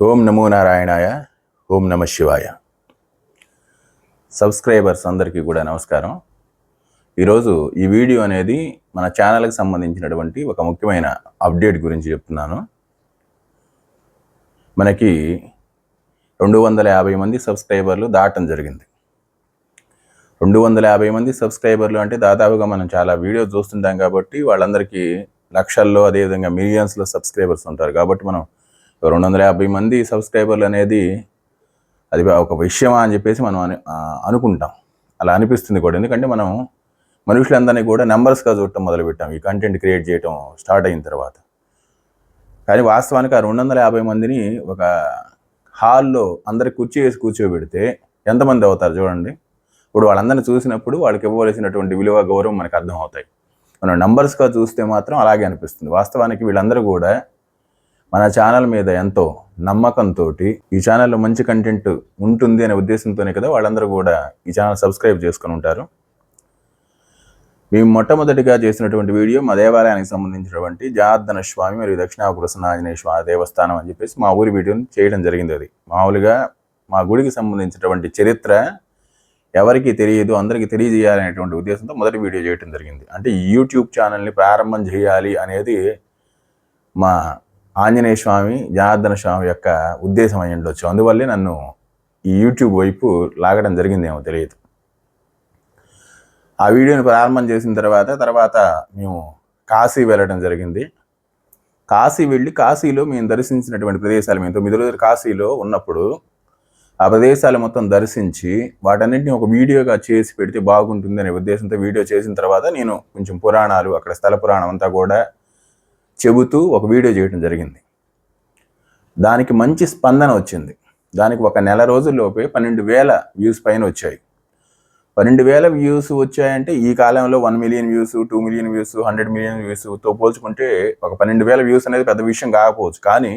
ఓం నమో నారాయణాయ ఓం నమ శివాయ. సబ్స్క్రైబర్స్ అందరికీ కూడా నమస్కారం. ఈరోజు ఈ వీడియో అనేది మన ఛానల్కి సంబంధించినటువంటి ఒక ముఖ్యమైన అప్డేట్ గురించి చెప్తున్నాను. మనకి రెండు వందల యాభై మంది సబ్స్క్రైబర్లు దాటం జరిగింది. రెండు వందల యాభై మంది సబ్స్క్రైబర్లు అంటే దాదాపుగా మనం చాలా వీడియోస్ చూస్తుంటాం కాబట్టి వాళ్ళందరికీ లక్షల్లో అదేవిధంగా మిలియన్స్లో సబ్స్క్రైబర్స్ ఉంటారు కాబట్టి మనం రెండు వందల యాభై మంది సబ్స్క్రైబర్లు అనేది అది ఒక విషయమా అని చెప్పేసి మనం అను అనుకుంటాం. అలా అనిపిస్తుంది కూడా. ఎందుకంటే మనం మనుషులందరినీ కూడా నెంబర్స్గా చూడటం మొదలుపెట్టాం. ఈ కంటెంట్ క్రియేట్ చేయటం స్టార్ట్ అయిన తర్వాత. కానీ వాస్తవానికి ఆ రెండు వందల యాభై మందిని ఒక హాల్లో అందరి కుర్చీ వేసి కూర్చోబెడితే ఎంతమంది అవుతారు చూడండి. ఇప్పుడు వాళ్ళందరినీ చూసినప్పుడు వాళ్ళకి ఇవ్వవలసినటువంటి విలువ గౌరవం మనకు అర్థం అవుతాయి మనం నంబర్స్గా చూస్తే మాత్రం అలాగే అనిపిస్తుంది. వాస్తవానికి వీళ్ళందరూ కూడా మన ఛానల్ మీద ఎంతో నమ్మకంతో ఈ ఛానల్లో మంచి కంటెంట్ ఉంటుంది అనే ఉద్దేశంతోనే కదా వాళ్ళందరూ కూడా ఈ ఛానల్ సబ్స్క్రైబ్ చేసుకుని ఉంటారు. మేము మొట్టమొదటిగా చేసినటువంటి వీడియో మా దేవాలయానికి సంబంధించినటువంటి జార్దన స్వామి మరియు దక్షిణాపుర స్వామి దేవస్థానం అని చెప్పేసి మా ఊరి వీడియోని చేయడం జరిగింది అది. మామూలుగా మా గుడికి సంబంధించినటువంటి చరిత్ర ఎవరికి తెలియదు అందరికీ తెలియజేయాలనేటువంటి ఉద్దేశంతో మొదటి వీడియో చేయడం జరిగింది. అంటే యూట్యూబ్ ఛానల్ని ప్రారంభం చేయాలి అనేది మా ఆంజనేయ స్వామి జనార్దన స్వామి యొక్క ఉద్దేశం అయి ఉండొచ్చు అందువల్లే నన్ను ఈ యూట్యూబ్ వైపు లాగడం జరిగిందేమో తెలియదు. ఆ వీడియోని ప్రారంభం చేసిన తర్వాత తర్వాత మేము కాశీ వెళ్ళడం జరిగింది. కాశీ వెళ్ళి కాశీలో మేము దర్శించినటువంటి ప్రదేశాలు మేము తొమ్మిది రోజులు కాశీలో ఉన్నప్పుడు ఆ ప్రదేశాలు మొత్తం దర్శించి వాటన్నిటిని ఒక వీడియోగా చేసి పెడితే బాగుంటుంది అనే ఉద్దేశంతో వీడియో చేసిన తర్వాత నేను కొంచెం పురాణాలు అక్కడ స్థల పురాణం అంతా కూడా చెబుతూ ఒక వీడియో చేయడం జరిగింది. దానికి మంచి స్పందన వచ్చింది. దానికి ఒక నెల రోజుల్లోపే పన్నెండు వేల వ్యూస్ పైన వచ్చాయి. పన్నెండు వేల వ్యూస్ వచ్చాయంటే ఈ కాలంలో one million views two million views hundred million వ్యూస్తో పోల్చుకుంటే ఒక పన్నెండు వేల వ్యూస్ అనేది పెద్ద విషయం కాకపోవచ్చు. కానీ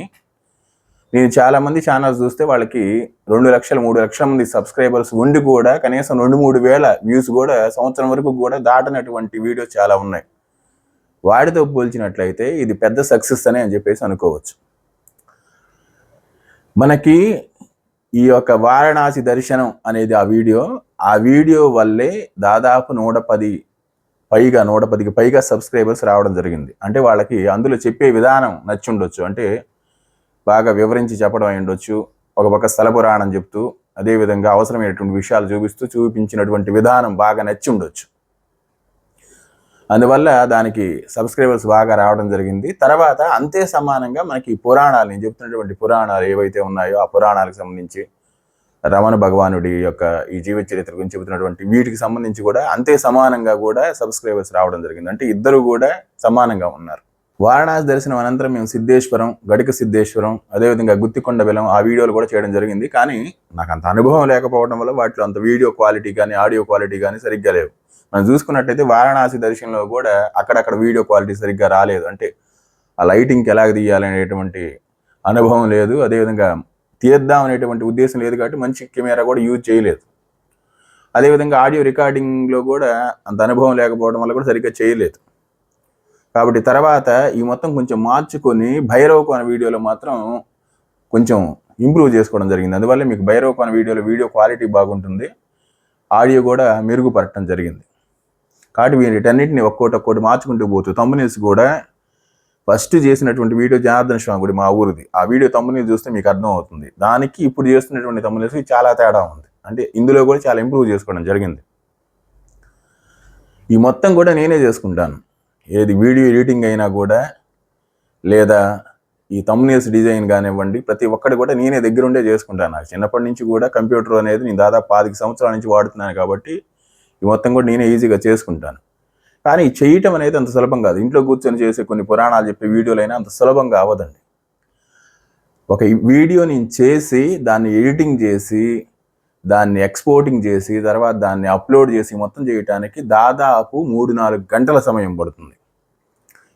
నేను చాలామంది ఛానల్స్ చూస్తే వాళ్ళకి రెండు లక్షల మూడు లక్షల మంది సబ్స్క్రైబర్స్ ఉండి కూడా కనీసం రెండు మూడు వేల వ్యూస్ కూడా సంవత్సరం వరకు కూడా దాటనటువంటి వీడియోస్ చాలా ఉన్నాయి. వాడితో పోల్చినట్లయితే ఇది పెద్ద సక్సెస్ అనే అని చెప్పేసి అనుకోవచ్చు. మనకి ఈ యొక్క వారణాసి దర్శనం అనేది ఆ వీడియో ఆ వీడియో వల్లే దాదాపు నూట పది పైగా నూట పదికి పైగా సబ్స్క్రైబర్స్ రావడం జరిగింది. అంటే వాళ్ళకి అందులో చెప్పే విధానం నచ్చి ఉండొచ్చు అంటే బాగా వివరించి చెప్పడం అయి ఉండొచ్చు. ఒక పక్క స్థల పురాణం చెప్తూ అదేవిధంగా అవసరమైనటువంటి విషయాలు చూపిస్తూ చూపించినటువంటి విధానం బాగా నచ్చి ఉండొచ్చు అందువల్ల దానికి సబ్స్క్రైబర్స్ బాగా రావడం జరిగింది. తర్వాత అంతే సమానంగా మనకి పురాణాలు నేను చెప్తున్నటువంటి పురాణాలు ఏవైతే ఉన్నాయో ఆ పురాణాలకు సంబంధించి రమణ భగవానుడి యొక్క ఈ జీవిత చరిత్ర గురించి చెబుతున్నటువంటి వీటికి సంబంధించి కూడా అంతే సమానంగా కూడా సబ్స్క్రైబర్స్ రావడం జరిగింది. అంటే ఇద్దరు కూడా సమానంగా ఉన్నారు. వారణాసి దర్శనం అనంతరం మేము సిద్ధేశ్వరం గడిక సిద్ధేశ్వరం అదేవిధంగా గుత్తికొండ బెలం ఆ వీడియోలు కూడా చేయడం జరిగింది. కానీ నాకు అంత అనుభవం లేకపోవడం వల్ల వాటిలో అంత వీడియో క్వాలిటీ కానీ ఆడియో క్వాలిటీ కానీ సరిగ్గా లేవు. మనం చూసుకున్నట్టయితే వారణాసి దర్శనంలో కూడా అక్కడక్కడ వీడియో క్వాలిటీ సరిగ్గా రాలేదు. అంటే ఆ లైటింగ్కి ఎలాగ తీయాలనేటువంటి అనుభవం లేదు. అదేవిధంగా తీద్దాం అనేటువంటి ఉద్దేశం లేదు కాబట్టి మంచి కెమెరా కూడా యూజ్ చేయలేదు. అదేవిధంగా ఆడియో రికార్డింగ్లో కూడా అంత అనుభవం లేకపోవడం వల్ల కూడా సరిగ్గా చేయలేదు. కాబట్టి తర్వాత ఈ మొత్తం కొంచెం మార్చుకొని భైరవకు అనే వీడియోలో మాత్రం కొంచెం ఇంప్రూవ్ చేసుకోవడం జరిగింది. అందువల్ల మీకు భైరవకు అనే వీడియోలో వీడియో క్వాలిటీ బాగుంటుంది. ఆడియో కూడా మెరుగుపరచడం జరిగింది. కాబట్టి వీటన్నిటిని ఒక్కోటి ఒక్కోటి మార్చుకుంటూ పోతూ తమ్మునీస్ కూడా ఫస్ట్ చేసినటువంటి వీడియో జనార్దన స్వామి గుడి మా ఊరిది. ఆ వీడియో తమ్ముని చూస్తే మీకు అర్థం అవుతుంది. దానికి ఇప్పుడు చేస్తున్నటువంటి తమ్మునీస్ చాలా తేడా ఉంది. అంటే ఇందులో కూడా చాలా ఇంప్రూవ్ చేసుకోవడం జరిగింది. ఈ మొత్తం కూడా నేనే చేసుకుంటాను. ఏది వీడియో ఎడిటింగ్ అయినా కూడా లేదా ఈ తమ్నేల్స్ డిజైన్ కానివ్వండి ప్రతి ఒక్కటి కూడా నేనే దగ్గరుండే చేసుకుంటాను. నాకు చిన్నప్పటి నుంచి కూడా కంప్యూటర్ అనేది నేను దాదాపు పాతిక సంవత్సరాల నుంచి వాడుతున్నాను కాబట్టి ఈ మొత్తం కూడా నేనే ఈజీగా చేసుకుంటాను. కానీ చేయటం అనేది అంత సులభం కాదు. ఇంట్లో కూర్చొని చేసే కొన్ని పురాణాలు చెప్పే వీడియోలైనా అంత సులభంగా అవ్వదండి ఒక వీడియో నేను చేసి దాన్ని ఎడిటింగ్ చేసి దాన్ని ఎక్స్పోర్టింగ్ చేసి తర్వాత దాన్ని అప్లోడ్ చేసి మొత్తం చేయడానికి దాదాపు మూడు నాలుగు గంటల సమయం పడుతుంది.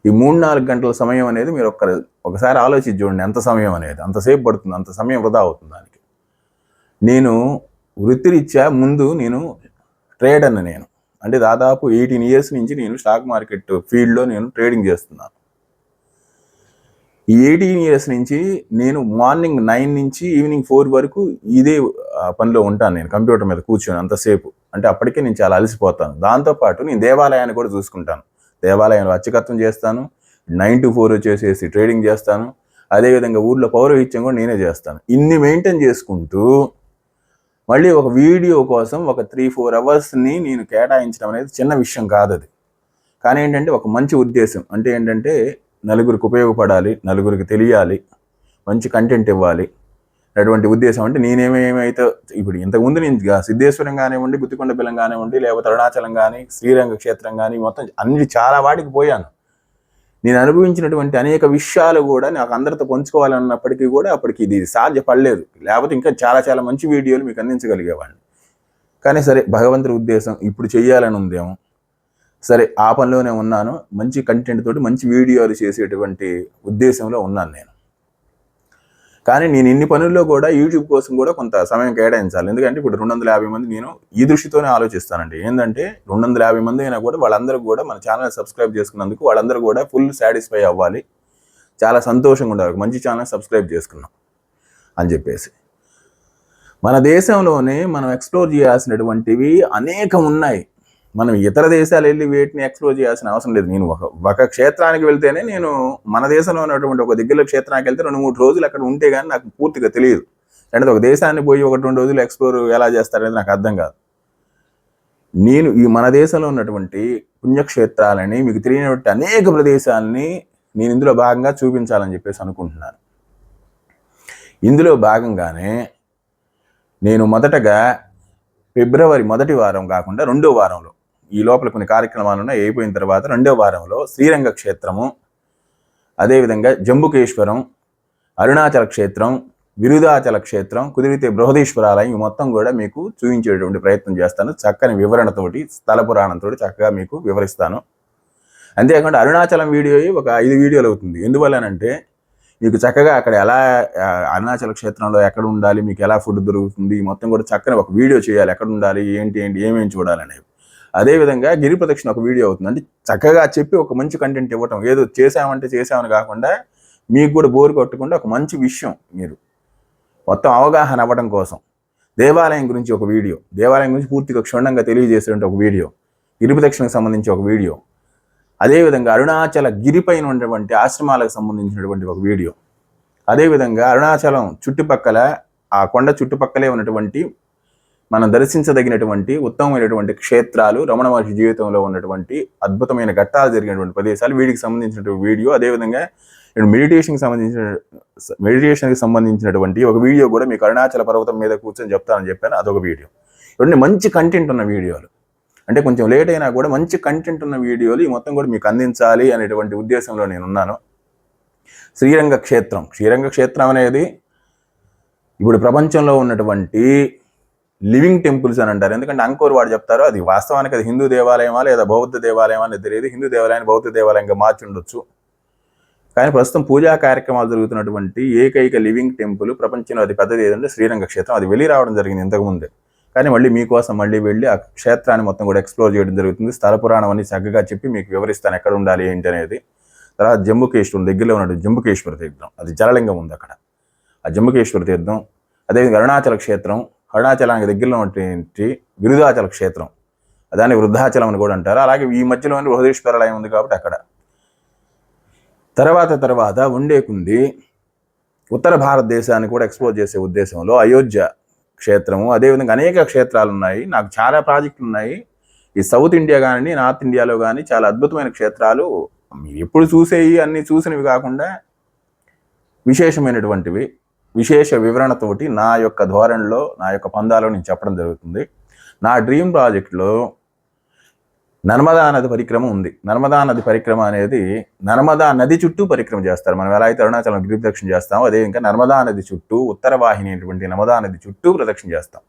ఈ మూడు నాలుగు గంటల సమయం అనేది మీరు ఒక్క ఒకసారి ఆలోచించి చూడండి ఎంత సమయం అనేది. అంతసేపు పడుతుంది అంత సమయం వృధా అవుతుంది దానికి. నేను వృత్తిరీత్యా ముందు నేను ట్రేడర్ని నేను. అంటే దాదాపు ఎయిటీన్ ఇయర్స్ నుంచి నేను స్టాక్ మార్కెట్ ఫీల్డ్లో నేను ట్రేడింగ్ చేస్తున్నాను. ఈ ఎయిటీన్ ఇయర్స్ నుంచి నేను మార్నింగ్ నైన్ నుంచి ఈవినింగ్ ఫోర్ వరకు ఇదే పనిలో ఉంటాను నేను కంప్యూటర్ మీద కూర్చొని అంతసేపు. అంటే అప్పటికే నేను చాలా అలసిపోతాను. దాంతోపాటు నేను దేవాలయాన్ని కూడా చూసుకుంటాను. దేవాలయంలో అర్చకత్వం చేస్తాను. నైన్ టు ఫోర్ వచ్చేసేసి ట్రేడింగ్ చేస్తాను. అదేవిధంగా ఊర్లో పౌరహిత్యం కూడా నేనే చేస్తాను. ఇన్ని మెయింటైన్ చేసుకుంటూ మళ్ళీ ఒక వీడియో కోసం ఒక త్రీ ఫోర్ అవర్స్ని నేను కేటాయించడం అనేది చిన్న విషయం కాదు అది. కానీ ఏంటంటే ఒక మంచి ఉద్దేశం. అంటే ఏంటంటే నలుగురికి ఉపయోగపడాలి నలుగురికి తెలియాలి మంచి కంటెంట్ ఇవ్వాలి అటువంటి ఉద్దేశం. అంటే నేనేమేమైతే ఇప్పుడు ఇంతకుముందు నేను సిద్ధేశ్వరం కానివ్వండి గుత్తికొండ బిల్లం కానివ్వండి లేకపోతే అరుణాచలం కానీ శ్రీరంగ క్షేత్రం కానీ మొత్తం అన్ని చాలా వాటికి పోయాను. నేను అనుభవించినటువంటి అనేక విషయాలు కూడా నాకు అందరితో పంచుకోవాలన్నప్పటికీ కూడా అప్పటికి ఇది సాధ్యపడలేదు. లేకపోతే ఇంకా చాలా చాలా మంచి వీడియోలు మీకు అందించగలిగేవాడిని. కానీ సరే భగవంతుడి ఉద్దేశం ఇప్పుడు చేయాలని ఉందేమో సరే ఆ పనిలోనే ఉన్నాను. మంచి కంటెంట్ తోటి మంచి వీడియోలు చేసేటువంటి ఉద్దేశంలో ఉన్నాను నేను. కానీ నేను ఇన్ని పనుల్లో కూడా యూట్యూబ్ కోసం కూడా కొంత సమయం కేటాయించాలి. ఎందుకంటే ఇప్పుడు రెండు వందల యాభై మంది నేను ఈ దృష్టితోనే ఆలోచిస్తానండి. ఏంటంటే రెండు వందల యాభై మంది అయినా కూడా వాళ్ళందరూ కూడా మన ఛానల్ సబ్స్క్రైబ్ చేసుకున్నందుకు వాళ్ళందరూ కూడా ఫుల్ సాటిస్ఫై అవ్వాలి. చాలా సంతోషంగా ఉండాలి. మంచి ఛానల్ సబ్స్క్రైబ్ చేసుకున్నాం అని చెప్పేసి. మన దేశంలోనే మనం ఎక్స్ప్లోర్ చేయాల్సినటువంటివి అనేకం ఉన్నాయి. మనం ఇతర దేశాలు వెళ్ళి వేటిని ఎక్స్ప్లోర్ చేయాల్సిన అవసరం లేదు. నేను ఒక ఒక క్షేత్రానికి వెళ్తేనే నేను మన దేశంలో ఉన్నటువంటి ఒక దగ్గర క్షేత్రానికి వెళ్తే రెండు మూడు రోజులు అక్కడ ఉంటే కానీ నాకు పూర్తిగా తెలియదు. అంటే ఒక దేశాన్ని పోయి ఒకటి రెండు రోజులు ఎక్స్ప్లోర్ ఎలా చేస్తారనేది నాకు అర్థం కాదు. నేను ఈ మన దేశంలో ఉన్నటువంటి పుణ్యక్షేత్రాలని మీకు తెలియనటువంటి అనేక ప్రదేశాలని నేను ఇందులో భాగంగా చూపించాలని చెప్పేసి అనుకుంటున్నాను. ఇందులో భాగంగానే నేను మొదటగా ఫిబ్రవరి మొదటి వారం కాకుండా రెండో వారంలో ఈ లోపల కొన్ని కార్యక్రమాలు ఉన్నాయి అయిపోయిన తర్వాత రెండో వారంలో శ్రీరంగ క్షేత్రము అదేవిధంగా జంబుకేశ్వరం అరుణాచల క్షేత్రం విరుదాచల క్షేత్రం కుదిరితే బృహదీశ్వరాలయం ఇవి మొత్తం కూడా మీకు చూపించేటువంటి ప్రయత్నం చేస్తాను. చక్కని వివరణతోటి స్థల పురాణంతో చక్కగా మీకు వివరిస్తాను. అంతేకాకుండా అరుణాచలం వీడియో ఒక ఐదు వీడియోలు అవుతుంది. ఎందువల్లనంటే మీకు చక్కగా అక్కడ ఎలా అరుణాచల క్షేత్రంలో ఎక్కడ ఉండాలి మీకు ఎలా ఫుడ్ దొరుకుతుంది ఈ మొత్తం కూడా చక్కని ఒక వీడియో చేయాలి. ఎక్కడ ఉండాలి ఏంటి ఏంటి ఏమేమి చూడాలనేవి. అదేవిధంగా గిరి ప్రదక్షిణ ఒక వీడియో అవుతుంది. అంటే చక్కగా చెప్పి ఒక మంచి కంటెంట్ ఇవ్వటం. ఏదో చేసామంటే చేసామని కాకుండా మీకు కూడా బోరు కొట్టకుండా ఒక మంచి విషయం మీరు. మొత్తం అవగాహన అవ్వడం కోసం. దేవాలయం గురించి ఒక వీడియో. దేవాలయం గురించి పూర్తిగా క్షుణ్ణంగా తెలియజేసేటువంటి ఒక వీడియో. గిరి ప్రదక్షిణకు సంబంధించి ఒక వీడియో. అదేవిధంగా అరుణాచల గిరిపైన ఉన్నటువంటి ఆశ్రమాలకు సంబంధించినటువంటి ఒక వీడియో. అదేవిధంగా అరుణాచలం చుట్టుపక్కల ఆ కొండ చుట్టుపక్కలే ఉన్నటువంటి మనం దర్శించదగినటువంటి ఉత్తమమైనటువంటి క్షేత్రాలు రమణ మహర్షి జీవితంలో ఉన్నటువంటి అద్భుతమైన ఘట్టాలు జరిగినటువంటి ప్రదేశాలు వీటికి సంబంధించినటువంటి వీడియో అదేవిధంగా మెడిటేషన్కి సంబంధించిన మెడిటేషన్కి సంబంధించినటువంటి ఒక వీడియో కూడా మీకు అరుణాచల పర్వతం మీద కూర్చొని చెప్తానని చెప్పాను. అదొక వీడియో. ఇవన్నీ మంచి కంటెంట్ ఉన్న వీడియోలు. అంటే కొంచెం లేట్ అయినా కూడా మంచి కంటెంట్ ఉన్న వీడియోలు ఈ మొత్తం కూడా మీకు అందించాలి అనేటువంటి ఉద్దేశంలో నేను ఉన్నాను. శ్రీరంగ క్షేత్రం శ్రీరంగ క్షేత్రం అనేది ఇప్పుడు ప్రపంచంలో ఉన్నటువంటి లివింగ్ టెంపుల్స్ అని అంటారు. ఎందుకంటే అంకోర్ వాడు చెప్తారు అది వాస్తవానికి అది హిందూ దేవాలయమా లేదా బౌద్ధ దేవాలయమా అనేది తెలియదు. హిందూ దేవాలయాన్ని బౌద్ధ దేవాలయంగా మార్చి ఉండొచ్చు. కానీ ప్రస్తుతం పూజా కార్యక్రమాలు జరుగుతున్నటువంటి ఏకైక లివింగ్ టెంపుల్ ప్రపంచంలో అది పెద్దది ఏదంటే శ్రీరంగ క్షేత్రం. అది వెళ్ళి రావడం జరిగింది ఇంతకుముందే కానీ మళ్ళీ మీకోసం మళ్ళీ వెళ్ళి ఆ క్షేత్రాన్ని మొత్తం కూడా ఎక్స్ప్లోర్ చేయడం జరుగుతుంది. స్థల పురాణం అని చక్కగా చెప్పి మీకు వివరిస్తాను ఎక్కడ ఉండాలి ఏంటి అనేది. తర్వాత జంబుకేశ్వరం దగ్గరలో ఉన్నటువంటి జంబుకేశ్వర తీర్థం. అది జలలింగం ఉంది అక్కడ. ఆ జంబుకేశ్వర తీర్థం అదేవిధంగా అరుణాచల క్షేత్రం అరుణాచలానికి దగ్గరలో ఉన్నటువంటి విరుధాచల క్షేత్రం. దాన్ని వృద్ధాచలం అని కూడా అంటారు. అలాగే ఈ మధ్యలోనే బృహదీశ్వరాలయం ఉంది కాబట్టి అక్కడ. తర్వాత తర్వాత ఉండేకుంది ఉత్తర భారతదేశాన్ని కూడా ఎక్స్పోజ్ చేసే ఉద్దేశంలో అయోధ్య క్షేత్రము. అదేవిధంగా అనేక క్షేత్రాలు ఉన్నాయి. నాకు చాలా ప్రాజెక్టులు ఉన్నాయి. ఈ సౌత్ ఇండియా కానీ నార్త్ ఇండియాలో కానీ చాలా అద్భుతమైన క్షేత్రాలు. మీరు ఎప్పుడు చూసేవి అన్ని చూసినవి కాకుండా విశేషమైనటువంటివి. విశేష వివరణతోటి నా యొక్క ధోరణిలో నా యొక్క పందాలో నేను చెప్పడం జరుగుతుంది. నా డ్రీమ్ ప్రాజెక్ట్లో నర్మదా నది పరిక్రమ ఉంది. నర్మదా నది పరిక్రమ అనేది నర్మదా నది చుట్టూ పరిక్రమ చేస్తారు. మనం ఎలా అయితే అరుణాచలం గిరి ప్రదక్షిణ చేస్తామో అదే ఇంకా నర్మదా నది చుట్టూ ఉత్తర వాహిని అయినటువంటి నర్మదా నది చుట్టూ ప్రదక్షిణ చేస్తాం.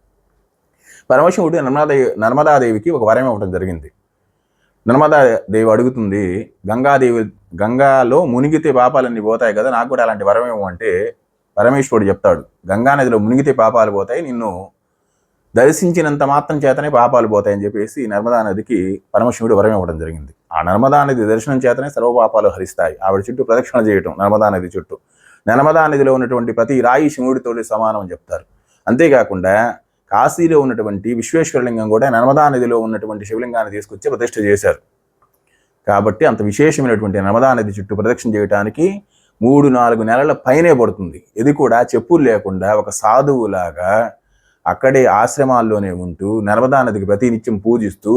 పరమశివుడు నర్మదా నర్మదాదేవికి ఒక వరం ఇవ్వడం జరిగింది. నర్మదా దేవి అడుగుతుంది గంగాదేవి గంగాలో మునిగితే పాపాలన్నీ పోతాయి కదా నాకు కూడా అలాంటి వరం ఇవ్వమంటే పరమేశ్వరుడు చెప్తాడు గంగా నదిలో మునిగితే పాపాలు పోతాయి నిన్ను దర్శించినంత మాత్రం చేతనే పాపాలు పోతాయని చెప్పేసి నర్మదా నదికి పరమశివుడు వరం ఇవ్వడం జరిగింది. ఆ నర్మదా నది దర్శనం చేతనే సర్వ పాపాలు హరిస్తాయి. ఆవిడ చుట్టూ ప్రదక్షిణ చేయటం నర్మదా నది చుట్టూ. నర్మదా నదిలో ఉన్నటువంటి ప్రతి రాయి శివుడితోటి సమానం అని చెప్తారు. అంతేకాకుండా కాశీలో ఉన్నటువంటి విశ్వేశ్వరలింగం కూడా నర్మదా నదిలో ఉన్నటువంటి శివలింగాన్ని తీసుకొచ్చి ప్రతిష్ఠ చేశారు. కాబట్టి అంత విశేషమైనటువంటి నర్మదా నది చుట్టూ ప్రదక్షిణ చేయడానికి మూడు నాలుగు నెలల పైనే పడుతుంది. ఇది కూడా చెప్పులు లేకుండా ఒక సాధువులాగా అక్కడే ఆశ్రమాల్లోనే ఉంటూ నర్మదా నదికి ప్రతినిత్యం పూజిస్తూ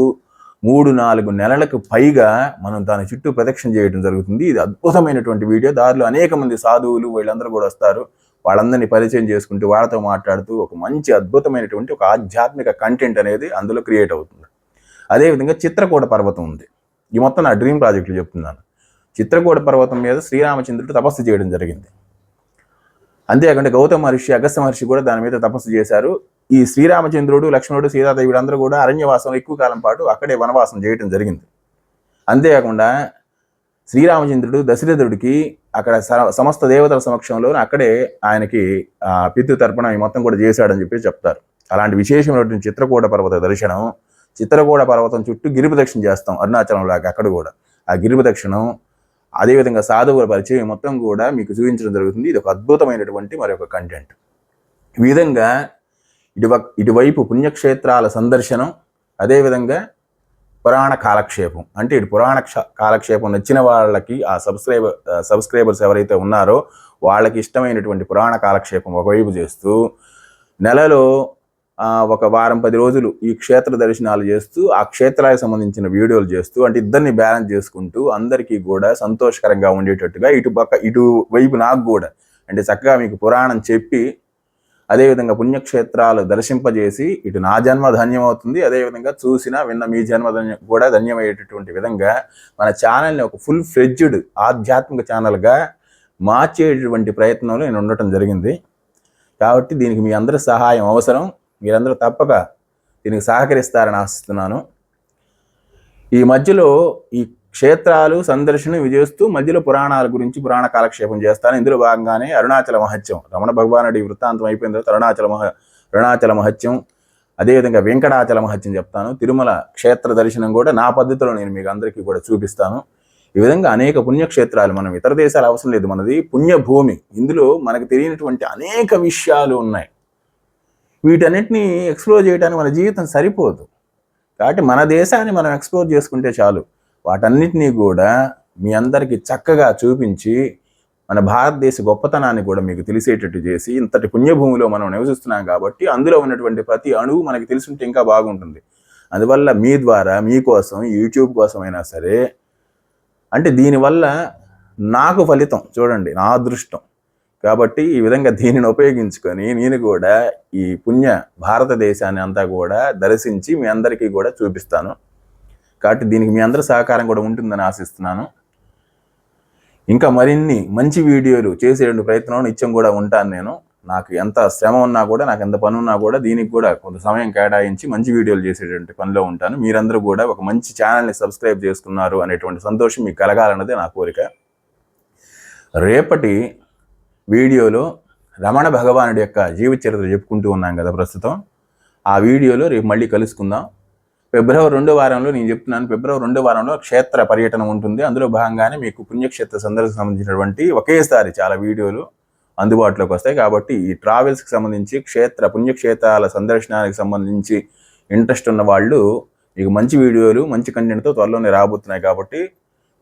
మూడు నాలుగు నెలలకు పైగా మనం దాని చుట్టూ ప్రదక్షిణ చేయడం జరుగుతుంది. ఇది అద్భుతమైనటువంటి వీడియో. దారిలో అనేక మంది సాధువులు వీళ్ళందరూ కూడా వస్తారు. వాళ్ళందరినీ పరిచయం చేసుకుంటూ వాళ్ళతో మాట్లాడుతూ ఒక మంచి అద్భుతమైనటువంటి ఒక ఆధ్యాత్మిక కంటెంట్ అనేది అందులో క్రియేట్ అవుతుంది. అదేవిధంగా చిత్రకూట పర్వతం ఉంది. ఈ మొత్తం నా డ్రీమ్ ప్రాజెక్టులు చెప్తున్నాను. చిత్రకూట పర్వతం మీద శ్రీరామచంద్రుడు తపస్సు చేయడం జరిగింది. అంతేకాకుండా గౌతమ మహర్షి అగస్త మహర్షి కూడా దాని మీద తపస్సు చేశారు. ఈ శ్రీరామచంద్రుడు లక్ష్మణుడు సీతాదేవుడు అందరూ కూడా అరణ్యవాసం ఎక్కువ కాలం పాటు అక్కడే వనవాసం చేయటం జరిగింది. అంతేకాకుండా శ్రీరామచంద్రుడు దశరథుడికి అక్కడ స- సమస్త దేవతల సమక్షంలో అక్కడే ఆయనకి ఆ, పితృతర్పణ ఈ మొత్తం కూడా చేశాడని చెప్పి చెప్తారు. అలాంటి విశేషమైనటువంటి చిత్రకూట పర్వత దర్శనం చిత్రకూట పర్వతం చుట్టూ గిరి చేస్తాం అరుణాచలం లాగా అక్కడ కూడా. ఆ గిరిప్రదక్షిణం అదేవిధంగా సాధువుల పరిచయం మొత్తం కూడా మీకు చూపించడం జరుగుతుంది. ఇది ఒక అద్భుతమైనటువంటి మరొక కంటెంట్ ఈ విధంగా ఇటువ ఇటువైపు పుణ్యక్షేత్రాల సందర్శనం అదేవిధంగా పురాణ కాలక్షేపం. అంటే ఇటు పురాణ క్ష- కాలక్షేపం నచ్చిన వాళ్ళకి ఆ సబ్స్క్రైబర్ సబ్స్క్రైబర్స్ ఎవరైతే ఉన్నారో వాళ్ళకి ఇష్టమైనటువంటి పురాణ కాలక్షేపం ఒకవైపు చేస్తూ నెలలో ఒక వారం పది రోజులు ఈ క్షేత్ర దర్శనాలు చేస్తూ ఆ క్షేత్రాలకు సంబంధించిన వీడియోలు చేస్తూ అంటే ఇద్దరిని బ్యాలెన్స్ చేసుకుంటూ అందరికీ కూడా సంతోషకరంగా ఉండేటట్టుగా ఇటు పక్క ఇటు వైపు నాకు కూడా అంటే చక్కగా మీకు పురాణం చెప్పి అదేవిధంగా పుణ్యక్షేత్రాలు దర్శింపజేసి ఇటు నా జన్మ ధన్యమవుతుంది అదేవిధంగా చూసిన విన్న మీ జన్మ ధన్యం కూడా ధన్యమయ్యేటటువంటి విధంగా మన ఛానల్ని ఒక ఫుల్ ఫ్లెడ్జ్డ్ ఆధ్యాత్మిక ఛానల్గా మార్చేటటువంటి ప్రయత్నంలో నేను ఉండటం జరిగింది. కాబట్టి దీనికి మీ అందరి సహాయం అవసరం. మీరందరూ తప్పక దీనికి సహకరిస్తారని ఆశిస్తున్నాను. ఈ మధ్యలో ఈ క్షేత్రాలు సందర్శన విజయిస్తూ మధ్యలో పురాణాల గురించి పురాణ కాలక్షేపం చేస్తాను. ఇందులో భాగంగానే అరుణాచల మహత్యం. రమణ భగవానుడి వృత్తాంతం అయిపోయిన తర్వాత అరుణాచల మహ అరుణాచల మహత్యం అదేవిధంగా వెంకటాచల మహత్యం చెప్తాను. తిరుమల క్షేత్ర దర్శనం కూడా నా పద్ధతిలో నేను మీకు అందరికీ కూడా చూపిస్తాను. ఈ విధంగా అనేక పుణ్యక్షేత్రాలు మనం ఇతర దేశాలు అవసరం లేదు మనది. పుణ్యభూమి. ఇందులో మనకు తెలియనటువంటి అనేక విషయాలు ఉన్నాయి. వీటన్నిటిని ఎక్స్ప్లోర్ చేయడానికి మన జీవితం సరిపోదు. కాబట్టి మన దేశాన్ని మనం ఎక్స్ప్లోర్ చేసుకుంటే చాలు. వాటన్నిటినీ కూడా మీ అందరికీ చక్కగా చూపించి మన భారతదేశ గొప్పతనాన్ని కూడా మీకు తెలిసేటట్టు చేసి ఇంతటి పుణ్యభూమిలో మనం నివసిస్తున్నాం కాబట్టి అందులో ఉన్నటువంటి ప్రతి అణువు మనకి తెలుసుంటే ఇంకా బాగుంటుంది. అందువల్ల మీ ద్వారా మీకోసం యూట్యూబ్ కోసమైనా సరే అంటే దీనివల్ల నాకు ఫలితం చూడండి నా అదృష్టం. కాబట్టి ఈ విధంగా దీనిని ఉపయోగించుకొని నేను కూడా ఈ పుణ్య భారతదేశాన్ని అంతా కూడా దర్శించి మీ అందరికీ కూడా చూపిస్తాను. కాబట్టి దీనికి మీ అందరి సహకారం కూడా ఉంటుందని ఆశిస్తున్నాను. ఇంకా మరిన్ని మంచి వీడియోలు చేసేటువంటి ప్రయత్నం నిత్యం కూడా ఉంటాను నేను. నాకు ఎంత శ్రమ ఉన్నా కూడా నాకు ఎంత పని ఉన్నా కూడా దీనికి కూడా కొంత సమయం కేటాయించి మంచి వీడియోలు చేసేటువంటి పనిలో ఉంటాను. మీరందరూ కూడా ఒక మంచి ఛానల్ని సబ్స్క్రైబ్ చేసుకున్నారు అనేటువంటి సంతోషం మీకు కలగాలన్నదే నా కోరిక. రేపటి వీడియోలో రమణ భగవానుడి యొక్క జీవిత చరిత్ర చెప్పుకుంటూ ఉన్నాం కదా ప్రస్తుతం. ఆ వీడియోలో రేపు మళ్ళీ కలుసుకుందాం. ఫిబ్రవరి రెండో వారంలో నేను చెప్తున్నాను ఫిబ్రవరి రెండో వారంలో క్షేత్ర పర్యటన ఉంటుంది. అందులో భాగంగానే మీకు పుణ్యక్షేత్ర సందర్శన సంబంధించినటువంటి ఒకేసారి చాలా వీడియోలు అందుబాటులోకి వస్తాయి. కాబట్టి ఈ ట్రావెల్స్కి సంబంధించి క్షేత్ర పుణ్యక్షేత్రాల సందర్శనానికి సంబంధించి ఇంట్రెస్ట్ ఉన్న వాళ్ళు మీకు మంచి వీడియోలు మంచి కంటెంట్తో త్వరలోనే రాబోతున్నాయి కాబట్టి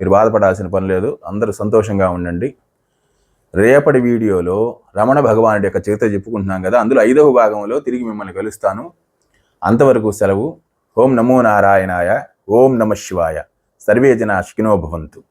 మీరు బాధపడాల్సిన పని లేదు. అందరూ సంతోషంగా ఉండండి. రేపటి వీడియోలో రమణ భగవానుడి యొక్క చరిత్ర చెప్పుకుంటున్నాం కదా. అందులో ఐదవ భాగంలో తిరిగి మిమ్మల్ని కలుస్తాను. అంతవరకు సెలవు. ఓం నమో నారాయణాయ ఓం నమ శివాయ. సర్వే జన భవంతు.